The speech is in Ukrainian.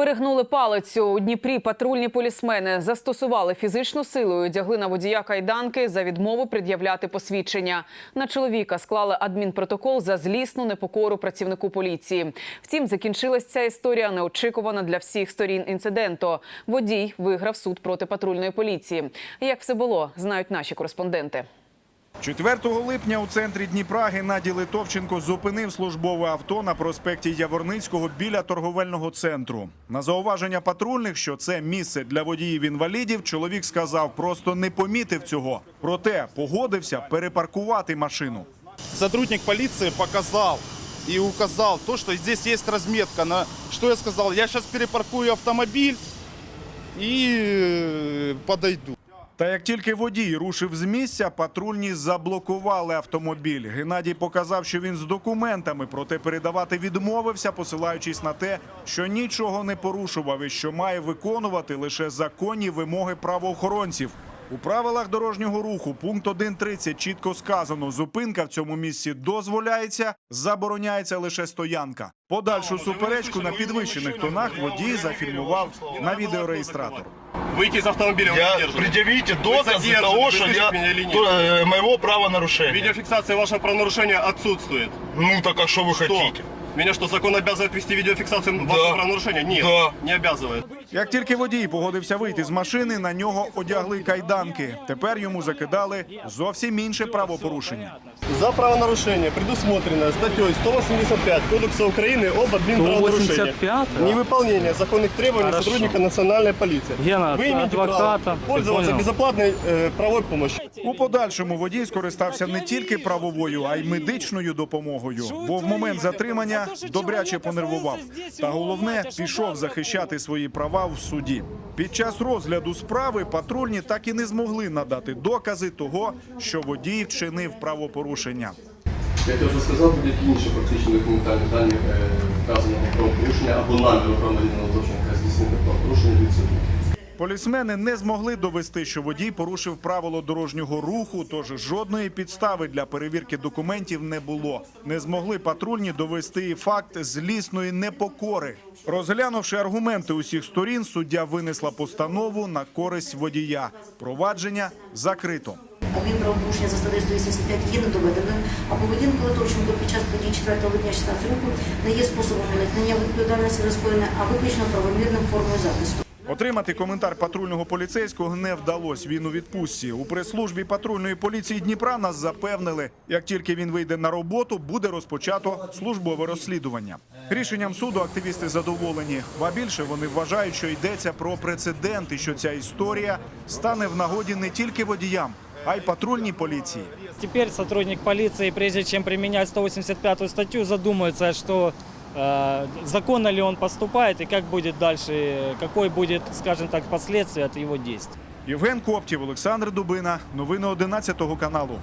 Перегнули палицю. У Дніпрі патрульні полісмени застосували фізичну силу і одягли на водія кайданки за відмову пред'являти посвідчення. На чоловіка склали адмінпротокол за злісну непокору працівнику поліції. Втім, закінчилась ця історія неочікувано для всіх сторін інциденту. Водій виграв суд проти патрульної поліції. Як все було, знають наші кореспонденти. 4 липня у центрі Дніпра Геннадій Литовченко зупинив службове авто на проспекті Яворницького біля торговельного центру. На зауваження патрульних, що це місце для водіїв-інвалідів, чоловік сказав, просто не помітив цього. Проте погодився перепаркувати машину. сотрудник полиции показал и указал то, что здесь есть разметка. На что я сказал? Я сейчас перепаркую автомобиль и э, подойду. Та як тільки водій рушив з місця, патрульні заблокували автомобіль. Геннадій показав, що він з документами, проте передавати відмовився, посилаючись на те, що нічого не порушував і що має виконувати лише законні вимоги правоохоронців. У правилах дорожнього руху пункт 1.30 чітко сказано: зупинка в цьому місці дозволяється, забороняється лише стоянка. Подальшу суперечку на підвищених тонах водій зафільмував на відеореєстратор Выйти из автомобиля, Я, вы задержаны. предъявите Вы доказы задержаны, того, вы что слышите я, меня или нет? то, э, моего правонарушения. Видеофиксация вашего правонарушения отсутствует. Ну так а что вы Что? хотите? Меня что, закон обязывает вести видеофиксацию Да. вашего правонарушения? Нет, Да. не обязывает. Як тільки водій погодився вийти з машини, на нього одягли кайданки. Тепер йому закидали зовсім інше правопорушення. За правонарушение предусмотрено статьей 185 Кодекса Украины об админправонарушениях. 185? Невыполнение законных требований Хорошо. сотрудника национальной полиции. Гена, Вы имеете адвоката, право ты пользоваться понял? безоплатной э, правовой помощью. У подальшому водій скористався не тільки правовою, а й медичною допомогою. Бо в момент затримання добряче понервував. Та головне пішов захищати свої права в суді. Під час розгляду справи патрульні так і не змогли надати докази того, що водій вчинив правопорушення. Як я вже сказав, будь-які інші практичні документальні дані е, вказаного правопорушення або наміру громадянина Литовченка здійснити правопорушення відсутні. Полісмени не змогли довести, що водій порушив правило дорожнього руху, тож жодної підстави для перевірки документів не було. Не змогли патрульні довести і факт злісної непокори. Розглянувши аргументи усіх сторін, суддя винесла постанову на користь водія. Провадження закрито. Адмінправопорушення за статтею 185 є недоведеною, а поведінка Литовченко під час подій 4 липня 16 року не є способом уникнення відповідальності за скоєне, а виключно правомірним формою захисту. Отримати коментар патрульного поліцейського не вдалося. Він у відпустці. У прес-службі патрульної поліції Дніпра нас запевнили, як тільки він вийде на роботу, буде розпочато службове розслідування. Рішенням суду активісти задоволені. Ба більше вони вважають, що йдеться про прецедент і що ця історія стане в нагоді не тільки водіям, а й патрульній поліції. Теперь сотрудник полиции, прежде чем применять 185 статью, задумается, что э, законно ли он поступает и как будет дальше, какой будет, скажем так, последствия от его действий. Євген Коптів, Олександр Дубина. Новини 11 каналу.